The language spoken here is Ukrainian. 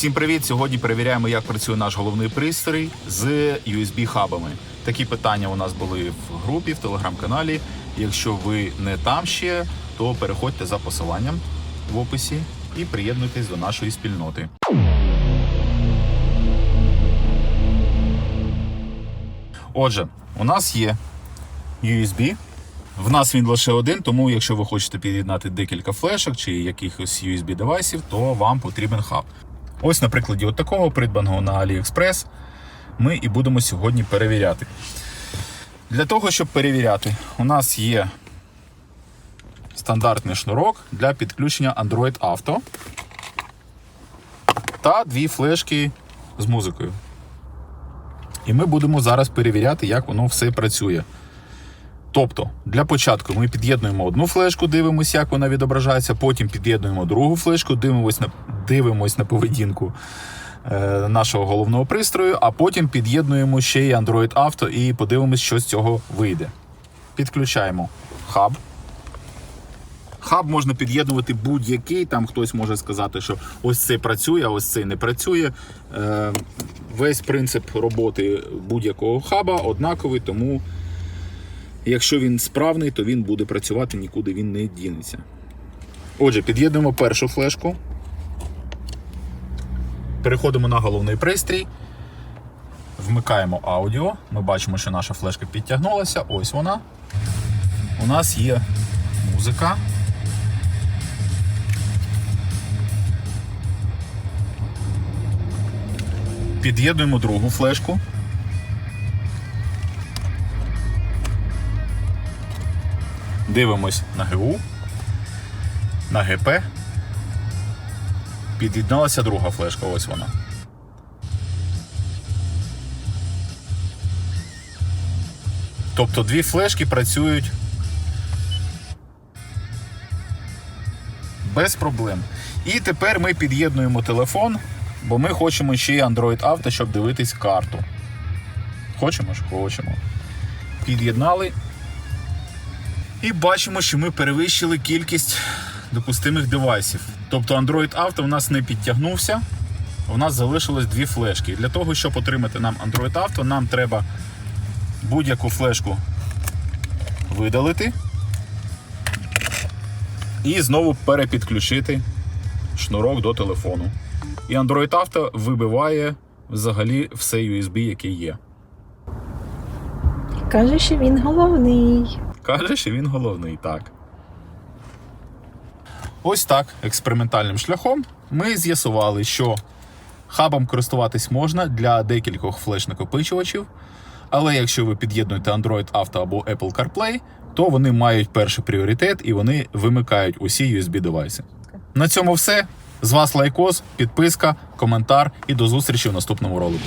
Всім привіт! Сьогодні перевіряємо, як працює наш головний пристрій з USB-хабами. Такі питання у нас були в групі, в телеграм-каналі. Якщо ви не там ще, то переходьте за посиланням в описі і приєднуйтесь до нашої спільноти. Отже, у нас є USB. В нас він лише один, тому якщо ви хочете під'єднати декілька флешок чи якихось USB девайсів, то вам потрібен хаб. Ось на прикладі от такого придбаного на AliExpress ми і будемо сьогодні перевіряти. Для того, щоб перевіряти, у нас є стандартний шнурок для підключення Android Auto та дві флешки з музикою. І ми будемо зараз перевіряти, як воно все працює. Тобто, для початку ми під'єднуємо одну флешку, дивимося, як вона відображається, потім під'єднуємо другу флешку, дивимось на, дивимось на поведінку е, нашого головного пристрою, а потім під'єднуємо ще й Android Auto і подивимось, що з цього вийде. Підключаємо хаб. Хаб можна під'єднувати будь-який. Там хтось може сказати, що ось це працює, а ось це не працює. Е, весь принцип роботи будь-якого хаба однаковий, тому якщо він справний, то він буде працювати, нікуди він не дінеться. Отже, під'єднуємо першу флешку. Переходимо на головний пристрій. Вмикаємо аудіо. Ми бачимо, що наша флешка підтягнулася. Ось вона. У нас є музика. Під'єднуємо другу флешку. Дивимось на ГУ, на ГП. Під'єдналася друга флешка, ось вона. Тобто дві флешки працюють без проблем. І тепер ми під'єднуємо телефон, бо ми хочемо ще й Android Auto, щоб дивитись карту. Хочемо ж? Хочемо. Під'єднали. І бачимо, що ми перевищили кількість допустимих девайсів. Тобто Android Auto у нас не підтягнувся. У нас залишилось дві флешки. І для того, щоб отримати нам Android Auto, нам треба будь-яку флешку видалити і знову перепідключити шнурок до телефону. І Android Auto вибиває взагалі все USB, яке є. Каже, що він головний. Каже, що він головний, так. Ось так, експериментальним шляхом, ми з'ясували, що хабом користуватись можна для декількох флеш-накопичувачів. Але якщо ви під'єднуєте Android Auto або Apple CarPlay, то вони мають перший пріоритет і вони вимикають усі USB девайси. На цьому все. З вас лайкос, підписка, коментар і до зустрічі в наступному ролику.